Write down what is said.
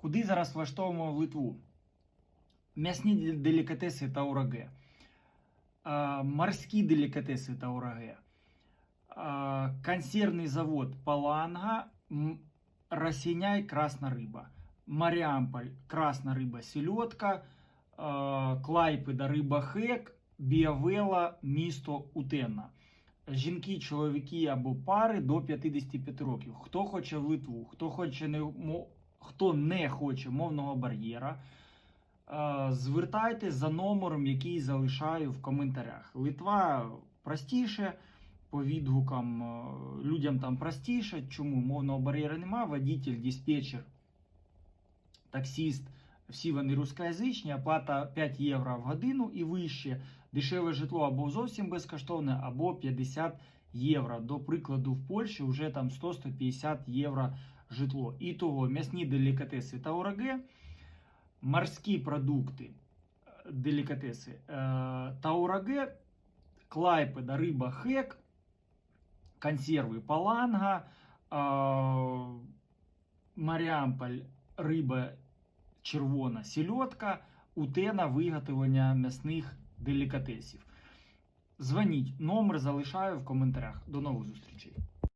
Куди зараз влаштовуємо в Литву? М'ясні делікатеси та ураге, морські делікатеси та ураге, консервний завод Паланга, Росіняй, красна риба, Маріамполь, красна риба, сільотка, Клайпеда, риба хек, Біавела, місто Утена. Жінки, чоловіки або пари до 55 років. Хто хоче в Литву, хто хоче не хто не хоче мовного бар'єра, е, звертайтесь за номером, який залишаю в коментарях. Литва простіше, по відгукам е, людям там простіше. Чому мовного бар'єру нема? Водитель, диспетчер, таксіст, всі вони рускоязичні, оплата 5 євро в годину і вище. Дешеве житло або зовсім безкоштовне, або 50 євро. До прикладу, в Польщі вже там 100-150 євро житло. І того м'ясні делікатеси та ураге, морські продукти, е, делікатеси е, та ураге, клайпеда, риба хек, консерви паланга, е, Маріамполь, риба червона сільотка, утена виготовлення м'ясних делікатесів. Дзвоніть, номер залишаю в коментарях. До нових зустрічей.